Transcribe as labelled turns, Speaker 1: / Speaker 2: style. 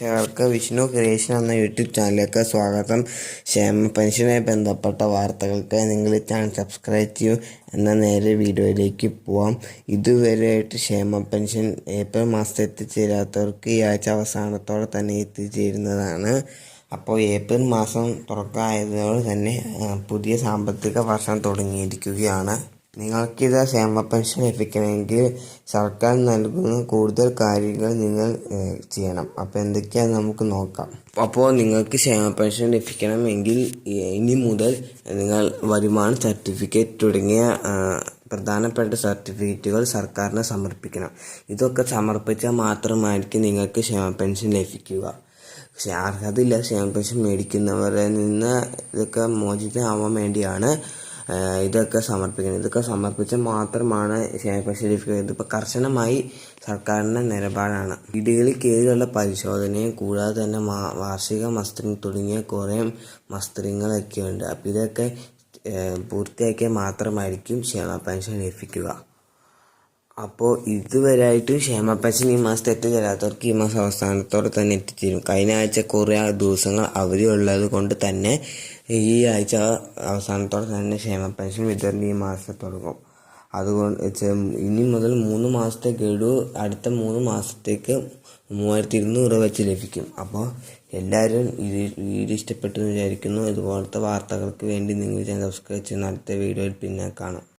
Speaker 1: പ്രേക്ഷകർക്ക് വിഷ്ണു ക്രിയേഷൻ എന്ന യൂട്യൂബ് ചാനലിലേക്ക് സ്വാഗതം. ക്ഷേമ പെൻഷനുമായി ബന്ധപ്പെട്ട വാർത്തകൾക്ക് നിങ്ങൾ ഈ ചാനൽ സബ്സ്ക്രൈബ് ചെയ്യൂ. എന്ന നേരെ വീഡിയോയിലേക്ക് പോവാം. ഇതുവരെയായിട്ട് ക്ഷേമ പെൻഷൻ ഏപ്രിൽ മാസത്തിൽ എത്തിച്ചേരാത്തവർക്ക് ഈ ആഴ്ച അവസാനത്തോടെ തന്നെ എത്തിച്ചേരുന്നതാണ്. അപ്പോൾ ഏപ്രിൽ മാസം തുറക്കായതോടെ തന്നെ പുതിയ സാമ്പത്തിക വർഷം തുടങ്ങിയിരിക്കുകയാണ്. നിങ്ങൾക്കിത് ക്ഷേമ പെൻഷൻ ലഭിക്കണമെങ്കിൽ സർക്കാർ നൽകുന്ന കൂടുതൽ കാര്യങ്ങൾ നിങ്ങൾ ചെയ്യണം. അപ്പോൾ എന്തൊക്കെയാണ് നമുക്ക് നോക്കാം. അപ്പോൾ നിങ്ങൾക്ക് ക്ഷേമ പെൻഷൻ ലഭിക്കണമെങ്കിൽ ഇനി മുതൽ നിങ്ങൾ വരുമാന സർട്ടിഫിക്കറ്റ് തുടങ്ങിയ പ്രധാനപ്പെട്ട സർട്ടിഫിക്കറ്റുകൾ സർക്കാരിന് സമർപ്പിക്കണം. ഇതൊക്കെ സമർപ്പിച്ചാൽ മാത്രമായിരിക്കും നിങ്ങൾക്ക് ക്ഷേമ പെൻഷൻ ലഭിക്കുക. പക്ഷേ അർഹതയില്ല ക്ഷേമ പെൻഷൻ മേടിക്കുന്നവരിൽ നിന്ന് ഇതൊക്കെ മോചിതമാവാൻ വേണ്ടിയാണ് ഇതൊക്കെ സമർപ്പിക്കണം. ഇതൊക്കെ സമർപ്പിച്ച മാത്രമാണ് ലഭിക്കുന്നത് ഇതിപ്പോൾ കർശനമായി സർക്കാരിന്റെ നിലപാടാണ്. വീടുകളിൽ കീഴിലുള്ള പരിശോധനയും കൂടാതെ തന്നെ വാർഷിക മസ്തറിങ് തുടങ്ങിയ കുറേ മസ്തറിങ്ങളൊക്കെ ഉണ്ട് അപ്പോൾ ഇതൊക്കെ പൂർത്തിയാക്കിയാൽ മാത്രമായിരിക്കും ക്ഷേമ പെൻഷൻ ലഭിക്കുക. അപ്പോൾ ഇതുവരെയായിട്ട് ക്ഷേമ പെൻഷൻ ഈ മാസത്തെ എത്തിച്ചേരാത്തവർക്ക് ഈ മാസം അവസാനത്തോടെ തന്നെ എത്തിച്ചേരും കഴിഞ്ഞ ആഴ്ച കുറേ ദിവസങ്ങൾ അവധി ഉള്ളത് കൊണ്ട് തന്നെ ഈ ആഴ്ച അവസാനത്തോടെ തന്നെ ക്ഷേമ പെൻഷൻ വിതരണം ഈ മാസം തുടങ്ങും. അതുകൊണ്ട് ഇനി മുതൽ മൂന്ന് മാസത്തെ ഗഡു അടുത്ത മൂന്ന് മാസത്തേക്ക് മൂവായിരത്തി ഇരുന്നൂറ് വെച്ച് ലഭിക്കും. അപ്പോൾ എല്ലാവരും ഇത് വീഡിയോ ഇഷ്ടപ്പെട്ടു വിചാരിക്കുന്നു. ഇതുപോലത്തെ വാർത്തകൾക്ക് വേണ്ടി നിങ്ങൾ ചാനൽ സബ്സ്ക്രൈബ് ചെയ്യുന്ന അടുത്ത വീഡിയോയിൽ പിന്നെ കാണാം.